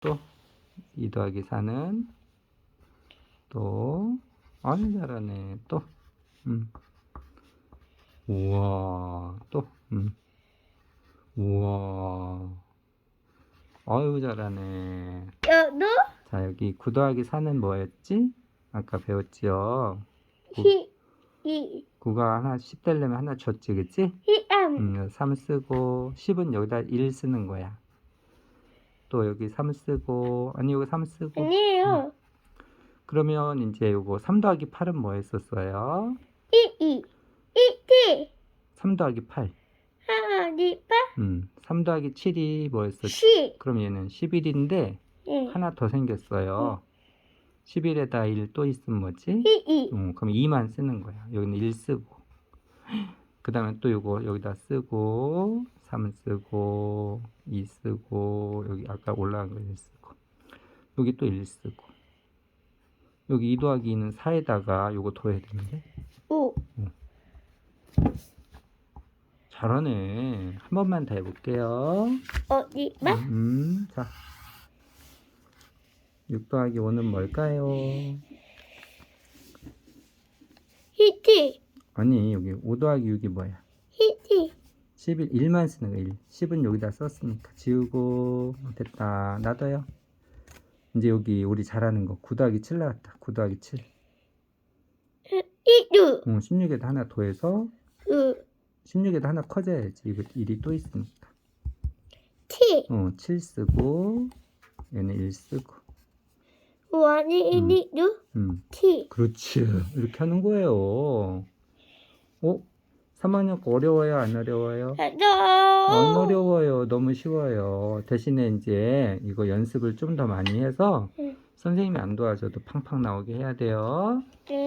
또2 더하기 4는 또 아유 잘하네. 또 음. 우와 또 음. 우와. 아유 잘하네. 여도 자 여기 9 더하기 4는 뭐였지? 아까 배웠지요? 히, 이, 9가 하나 10 되려면 하나 줬지 그치? 히암, 음, 3 쓰고 10은 여기다 1 쓰는 거야 또 여기 3 쓰고 아니 여기 3 쓰고 아니에요. 그러면 이제 요거 3 더하기 8은 뭐 했었어요? 이, 이, 이티, 3 더하기 8 하나, 이, 빠, 음, 3 더하기 7이 뭐였었지? 시, 그럼 얘는 11인데 예, 하나 더 생겼어요 11에다 1 또 있으면 뭐지? 이, 이, 음, 그럼 2만 쓰는 거야. 여기는 1 쓰고. 그 다음에 또 요거 여기다 쓰고, 3 쓰고, 2 쓰고, 여기 아까 올라간 거 1 쓰고. 여기 또 1 쓰고. 여기 2 더하기 2는 4에다가 요거 더해야 되는데. 오, 잘하네. 한 번만 더 해볼게요. 어디, 마, 음, 자. 6 더하기 5는 뭘까요? 히티, 아니, 여기 5 더하기 6이 뭐야? 히티, 11, 1만 쓰는 거 1. 10은 여기다 썼으니까 지우고 됐다. 놔둬요. 이제 여기 우리 잘하는 거 9 더하기 7 나왔다. 9 더하기 7. 이두, 어, 16에다 하나 더해서 으, 16에다 하나 커져야지. 이거 1이 또 있으니까. 티, 어, 7 쓰고 얘는 1 쓰고. 원이, 음. 이두, 음. 티, 그렇지. 이렇게 하는 거예요. 어? 3학년 거 어려워요? 안 어려워요? 안 어려워요. 너무 쉬워요. 대신에 이제 이거 연습을 좀 더 많이 해서 응. 선생님이 안 도와줘도 팡팡 나오게 해야 돼요. 네,